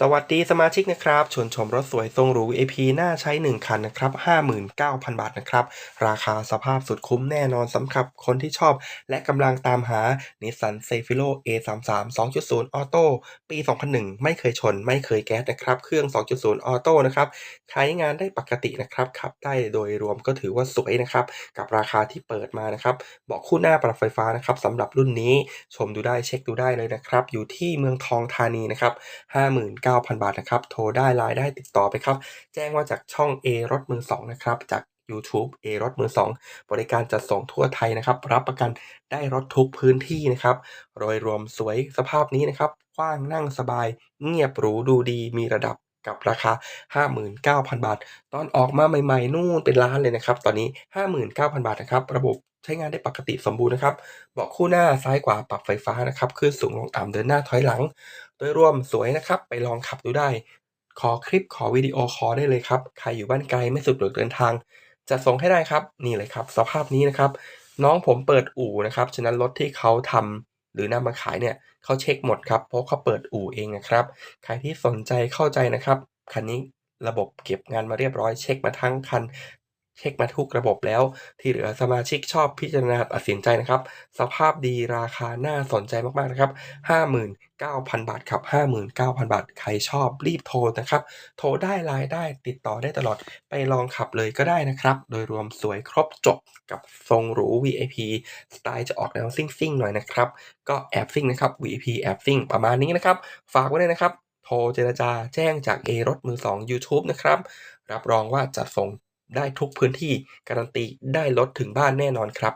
สวัสดีสมาชิกนะครับชวนชมรถสวยทรงหรู AP น่าใช้ 1 คันนะครับ 59,000 บาทนะครับ ราคาสภาพสุดคุ้มแน่นอนสำหรับคนที่ชอบ และกำลังตามหา Nissan Cefiro A33 2.0 Auto ปี 2001 ไม่เคยชน ไม่เคยแก๊สนะครับ เครื่อง 2.0 Auto นะครับใช้งานได้ปกตินะครับขับได้โดยรวมก็ถือว่าสวยนะครับ กับราคาที่เปิดมานะครับเบาะคู่หน้าปรับไฟฟ้านะครับสำหรับรุ่นนี้ชมดูได้เช็คดูได้เลยนะครับ อยู่ที่เมืองทองธานีนะครับ9,000 บาทนะครับ โทรได้ไลน์ได้ติดต่อไปครับ แจ้งว่าจากช่อง A รถมือสองนะครับ จาก YouTube A รถมือสองบริการจัดส่งทั่วไทยนะครับ รับประกันได้รถทุกพื้นที่นะครับโดยรวมสวยสภาพนี้นะครับกว้างนั่งสบาย เงียบหรูดูดีมีระดับ กับราคา 59,000 บาท ตอนออกมาใหม่ๆ นู่นเป็นล้านเลยนะครับ ตอนนี้ 59,000 บาทนะครับ ระบบใช้งานได้ปกติสมบูรณ์นะครับเบาะคู่หน้าซ้ายขวาปรับไฟฟ้านะครับขึ้นสูงลงต่ำเดินหน้าถอยหลัง โดยรวมสวยนะครับ ไปลองขับดูได้ ขอคลิปขอวิดีโอคอได้เลยครับ ใครอยู่บ้านไกลไม่สะดวกเดินทางจะส่งให้ได้ครับ นี่เลยครับ สภาพนี้นะครับ น้องผมเปิดอู่นะครับ ฉะนั้นรถที่เขาทำ หรือนำมาขายเนี่ยเขาเช็คหมดครับ เพราะเขาเปิดอู่เองนะครับ ใครที่สนใจเข้าใจนะครับ คันนี้ระบบเก็บงานมาเรียบร้อยเช็คมาทั้งคัน เช็คมาทุกระบบแล้ว ที่เหลือสมาชิกชอบพิจารณาตัดสินใจนะครับ สภาพดีราคาน่าสนใจมากๆนะครับ 59,000 บาทครับ 59,000 บาท ใครชอบรีบโทรนะครับ โทรได้ไลน์ได้ติดต่อได้ตลอดไปลองขับเลยก็ได้นะครับ โดยรวมสวยครบจบกับทรงหรู VIP สไตล์จะออกแนวซิ่งๆหน่อยนะครับ ก็แอบซิ่งนะครับ VIP แอบซิ่งประมาณนี้นะครับ ฝากไว้เลยนะครับโทรเจรจาแจ้งจาก A รถมือ 2 YouTube นะครับ รับรองว่าจะส่ง ได้ทุกพื้นที่การันตีได้รถถึงบ้านแน่นอนครับ